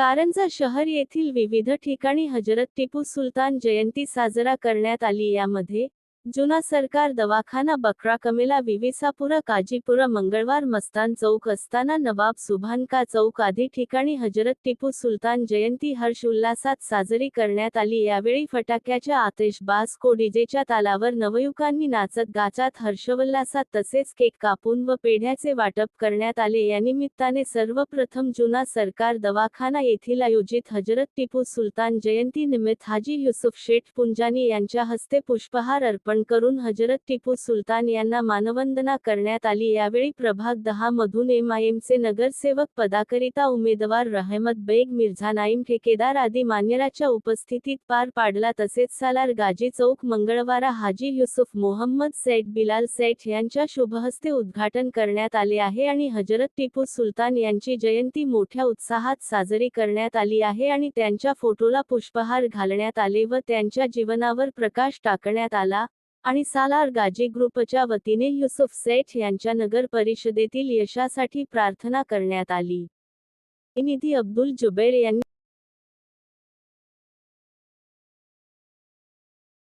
कारंजा शहर येथील विविध ठिकाणी हजरत टिपू सुलतान जयंती साजरा करण्यात आली. यामध्ये जुना सरकार दवाखाना बकरा कमेला विविसापुरा काजीपुरा मंगळवार मस्तान चौक असताना नवाब सुभानका चौक आदी ठिकाणी हजरत टिपू सुलतान जयंती हर्ष उल्हासात साजरी करण्यात आली. यावेळी फटाक्याच्या आतिषबाज को डीजेच्या तालावर नवयुवकांनी नाचत गाचात हर्षोल्हासात तसेच केक कापून व पेढ्याचे वाटप करण्यात आले. या निमित्ताने सर्वप्रथम जुना सरकार दवाखाना येथील आयोजित हजरत टिपू सुलतान जयंती निमित्त हाजी युसुफ शेठ पुंजानी यांच्या हस्ते पुष्पहार अर्पण करून हजरत टिपू सुलतान यांना मानवंदना करण्यात आली. यावेळी प्रभाग दहा मधून एमआयएमचे नगरसेवक पदाकरिता उमेदवार रहमत बेग मिर्झा नाईम ठेकेदार आदी मान्यराच्या उपस्थितीत पार पाडला. तसेच सालार गाजी चौक मंगळवारा हाजी युसुफ मोहम्मद सेठ बिलाल सेठ यांच्या शुभहस्ते उद्घाटन करण्यात आले आहे आणि हजरत टिपू सुलतान यांची जयंती मोठ्या उत्साहात साजरी करण्यात आली आहे आणि त्यांच्या फोटोला पुष्पहार घालण्यात आले व त्यांच्या जीवनावर प्रकाश टाकण्यात आला. आणि सालार गाजी ग्रुपच्या वतीने युसुफ सेठ यांच्या नगर परिषदेतील यशासाठी प्रार्थना करण्यात आली. निधी अब्दुल जुबेर यांनी